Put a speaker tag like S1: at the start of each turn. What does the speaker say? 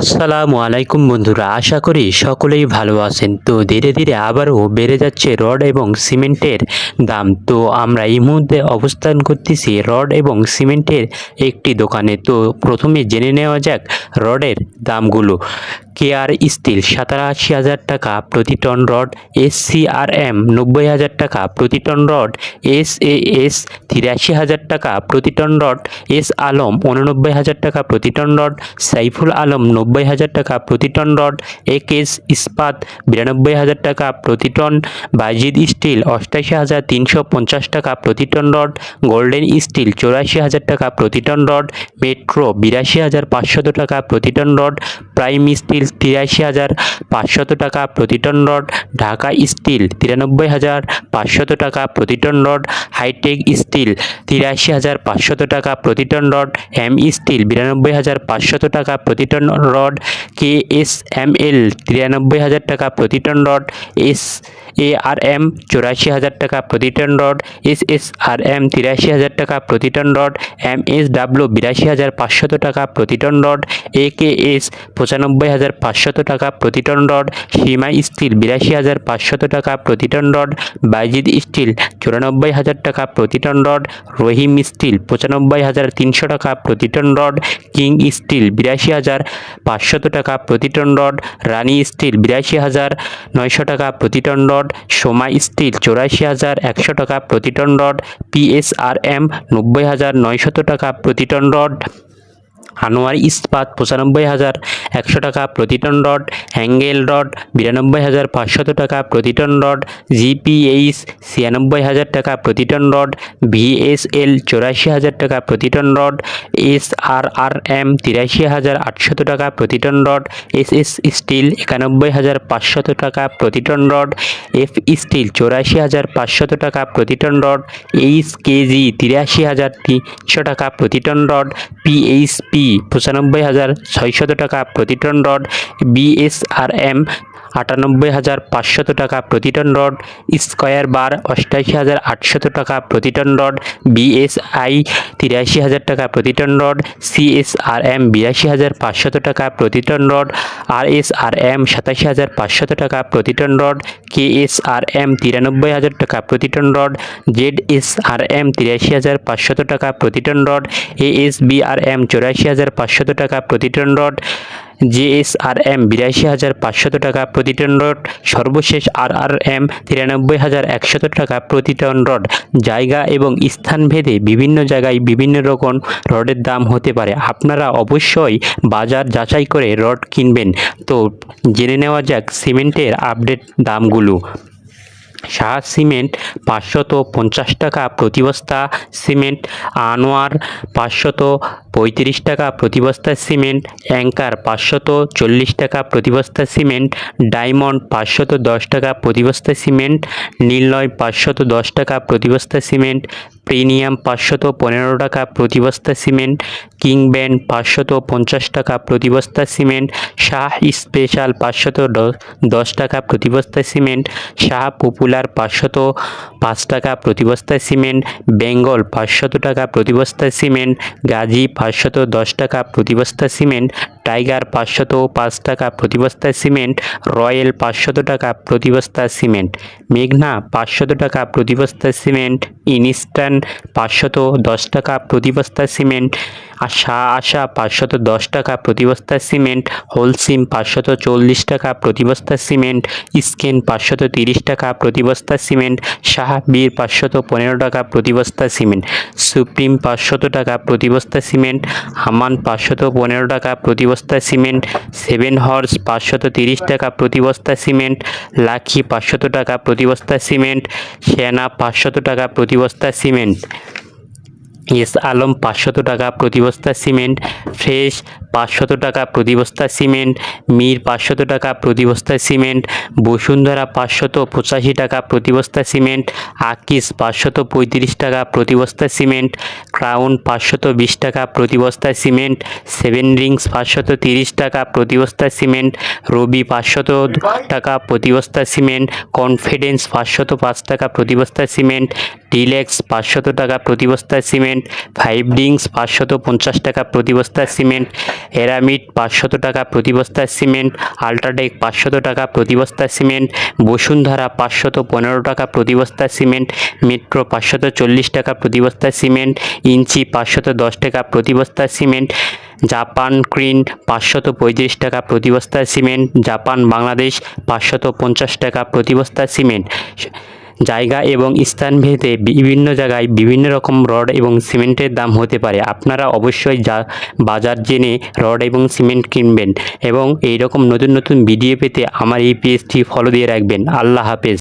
S1: আসসালামু আলাইকুম বন্ধুরা, আশা করি সকলেই ভালো আছেন। তো ধীরে ধীরে আবারও বেড়ে যাচ্ছে রড এবং সিমেন্টের দাম। তো আমরা এই মুহূর্তে অবস্থান করতেছি রড এবং সিমেন্টের একটি দোকানে। তো প্রথমে জেনে নেওয়া যাক রডের দামগুলো। কেআর স্টিল সাতাশি হাজার টাকা, প্রতি ton rod S C R M নব্বই হাজার টাকা, প্রতি ton rod S A S তিরাশি হাজার টাকা, প্রতি টন রড এস আলম উননব্বই হাজার টাকা, প্রতি টন রড সাইফুল আলম নব্বই হাজার টাকা, প্রতি টন রড এক এস ইস্পাত বিরানব্বই হাজার টাকা, প্রতি টন বাজিদ স্টিল অষ্টাশি হাজার তিনশো পঞ্চাশ টাকা, প্রতি টন রড গোল্ডেন স্টিল চৌরাশি হাজার টাকা, প্রতি টন রড মেট্রো বিরাশি হাজার পাঁচশত টাকা, প্রতি টন রড প্রাইম স্টিল তিরাশি হাজার পাঁচশত টাকা, প্রতি টন রড ঢাকা স্টিল তিরানব্বই হাজার পাঁচশত টাকা, প্রতি টন রড হাইটেক স্টিল তিরাশি হাজার পাঁচশত টাকা, প্রতি টন রড এম স্টিল বিরানব্বই হাজার পাঁচশত টাকা, প্রতি ton rod K S M L তিরানব্বই হাজার টাকা, প্রতি ton rod S A R M চৌরাশি হাজার টাকা, প্রতি ton rod S S R M তিরাশি হাজার টাকা, প্রতি ton rod M S W বিরাশি হাজার পাঁচশত টাকা, প্রতি ton rod A K S পঁচানব্বই হাজার পাঁচশত টাকা প্রতি টন রড, সীমা স্টিল বিরাশি হাজার পাঁচশত টাকা প্রতি টন রড, বাইজিদ স্টিল চুরানব্বই হাজার টাকা প্রতি টন রড, রহিম স্টিল পঁচানব্বই হাজার তিনশো টাকা প্রতি টন রড, কিং স্টিল বিরাশি হাজার পাঁচশত টাকা প্রতি টন রড রানী স্টিল বিরাশি হাজার নয়শো টাকা প্রতি টন রড, সোমা স্টিল চৌরাশি হাজার একশো টাকা প্রতি টন রড পিএসআরএম নব্বই হাজার নয়শত টাকা প্রতি টন রড। আনোয়ার ইস্পাত পঁচানব্বই হাজার একশো টাকা প্রতি টন রড, হ্যাঙ্গেল রড বিরানব্বই হাজার পাঁচশত টাকা প্রতি টন রড, জিপিএইচ ছিয়ানব্বই হাজার টাকা প্রতি টন রড, ভিএসএল চৌরাশি হাজার টাকা প্রতি ton rod S R R M তিরাশি হাজার আটশত টাকা প্রতি ton rod S S steel একানব্বই হাজার পাঁচশত টাকা প্রতি টন রড, এফ স্টিল চৌরাশি হাজার পাঁচশত টাকা প্রতি টন রড, এইচ কেজি তিরাশি হাজার তিনশো টাকা প্রতি টন রড, পিএইচপি পঁচানব্বই হাজার ছয়শত টাকা প্রতি টন রড, বিএসআরএম আটানব্বই হাজার পাঁচশত টাকা প্রতি টন রড, স্কয়ার বার অষ্টাশি হাজার আটশত টাকা প্রতি টন রড, বিএসআই তিরাশি হাজার টাকা প্রতি টন রড সিএসআরএম বিরাশি হাজার পাঁচশত টাকা প্রতি টন রড এম সাতাশি হাজার পাঁচশত টাকা প্রতি টন রড কেএসআরএম তিরানব্বই হাজার টাকা প্রতি টন রড এম তিরাশি হাজার পাঁচশত টাকা প্রতি টন রড এম চৌরাশি হাজার পাঁচশত টাকা প্রতি টন রড জেএসআরএম বিরাশি হাজার পাঁচশত টাকা প্রতি টন রড, সর্বশেষ আরআরএম তিরানব্বই হাজার একশত টাকা প্রতি টন রড। জায়গা এবং স্থানভেদে বিভিন্ন জায়গায় বিভিন্ন রকম রডের দাম হতে পারে। আপনারা অবশ্যই বাজার যাচাই করে রড কিনবেন। তো জেনে নেওয়া যাক সিমেন্টের আপডেট দামগুলো। শাহ সিমেন্ট পাঁচশত পঞ্চাশ টাকা প্রতি বস্তা সিমেন্ট, আনোয়ার পাঁচশত পঁয়ত্রিশ টাকা প্রতি বস্তা সিমেন্ট, অ্যাঙ্কার পাঁচশত চল্লিশ টাকা প্রতি বস্তা সিমেন্ট, ডায়মন্ড পাঁচশত দশ টাকা প্রতি বস্তা সিমেন্ট নীলনয় পাঁচশত দশ টাকা প্রতি বস্তা সিমেন্ট, প্রিমিয়াম পাঁচশত পনেরো টাকা প্রতি বস্তা সিমেন্ট কিং ব্যান্ড পাঁচশত পঞ্চাশ টাকা প্রতি বস্তা সিমেন্ট, শাহ স্পেশাল পাঁচশত দশ টাকা প্রতি বস্তা সিমেন্ট, শাহ পপুলার পাঁচশত পাঁচ টাকা প্রতি বস্তায় সিমেন্ট, বেঙ্গল পাঁচশত টাকা প্রতি বস্তায় সিমেন্ট, গাজী পাঁচশত দশ টাকা প্রতি বস্তা সিমেন্ট টাইগার পাঁচশত পাঁচ টাকা প্রতি বস্তা সিমেন্ট রয়্যাল পাঁচশত টাকা প্রতি বস্তা সিমেন্ট মেঘনা পাঁচশত টাকা প্রতি বস্তা সিমেন্ট ইনস্ট্যান্ট পাঁচশত দশ টাকা প্রতি বস্তা সিমেন্ট আশা আশা পাঁচশত দশ টাকা প্রতি বস্তা সিমেন্ট হোলসিম পাঁচশত চল্লিশ টাকা প্রতি বস্তা সিমেন্ট স্কেন পাঁচশত তিরিশ টাকা প্রতি বস্তা সিমেন্ট শাহাবীর পাঁচশত পনেরো টাকা প্রতি বস্তা সিমেন্ট সুপ্রিম পাঁচশত টাকা প্রতি বস্তা সিমেন্ট হামান পাঁচশত পনেরো টাকা প্রতি বস্তা সিমেন্ট, সেভেন হর্স, পাঁচশত তিরিশ টাকা প্রতি বস্তা সিমেন্ট, লাখি পাঁচশত টাকা প্রতি বস্তা সিমেন্ট, সেনা পাঁচশত টাকা প্রতি বস্তা সিমেন্ট। এস আলম পাঁচশত টাকা প্রতি বস্তা সিমেন্ট ফ্রেশ পাঁচশত টাকা প্রতি বস্তা সিমেন্ট মীর পাঁচশত টাকা প্রতি বস্তা সিমেন্ট বসুন্ধরা পাঁচশত পঁচাশি টাকা প্রতি বস্তা সিমেন্ট আকিস পাঁচশত পঁয়ত্রিশ টাকা প্রতি বস্তা সিমেন্ট ক্রাউন পাঁচশত বিশ টাকা প্রতি বস্তা সিমেন্ট সেভেন রিংস পাঁচশত তিরিশ টাকা প্রতি বস্তা সিমেন্ট রবি পাঁচশত টাকা প্রতি বস্তা সিমেন্ট কনফিডেন্স পাঁচশত পাঁচ টাকা প্রতি বস্তা সিমেন্ট ডিলেক্স পাঁচশত টাকা প্রতি বস্তা সিমেন্ট সিমেন্ট ফাইভ ডিংস পাঁচশত পঞ্চাশ টাকা প্রতি বস্তা সিমেন্ট এরামিট পাঁচশত টাকা প্রতি বস্তা সিমেন্ট, আল্ট্রাটেক, পাঁচশত টাকা প্রতি বস্তা সিমেন্ট, বসুন্ধরা, পাঁচশত পনেরো টাকা প্রতি বস্তা সিমেন্ট, মেট্রো, পাঁচশত চল্লিশ টাকা প্রতি বস্তা সিমেন্ট, ইঞ্চি, পাঁচশত দশ টাকা প্রতি বস্তা সিমেন্ট, জাপান ক্রিন, পাঁচশত পঁয়ত্রিশ টাকা প্রতি বস্তা সিমেন্ট, জাপান বাংলাদেশ, পাঁচশত পঞ্চাশ টাকা প্রতি বস্তা সিমেন্ট। জায়গা এবং স্থানভেদে বিভিন্ন জায়গায় বিভিন্ন রকম রড এবং সিমেন্টের দাম হতে পারে। আপনারা অবশ্যই যা বাজার জেনে রড এবং সিমেন্ট কিনবেন এবং এই রকম নতুন নতুন ভিডিও পেতে আমার এই পেজটি ফলো দিয়ে রাখবেন। আল্লাহ হাফেজ।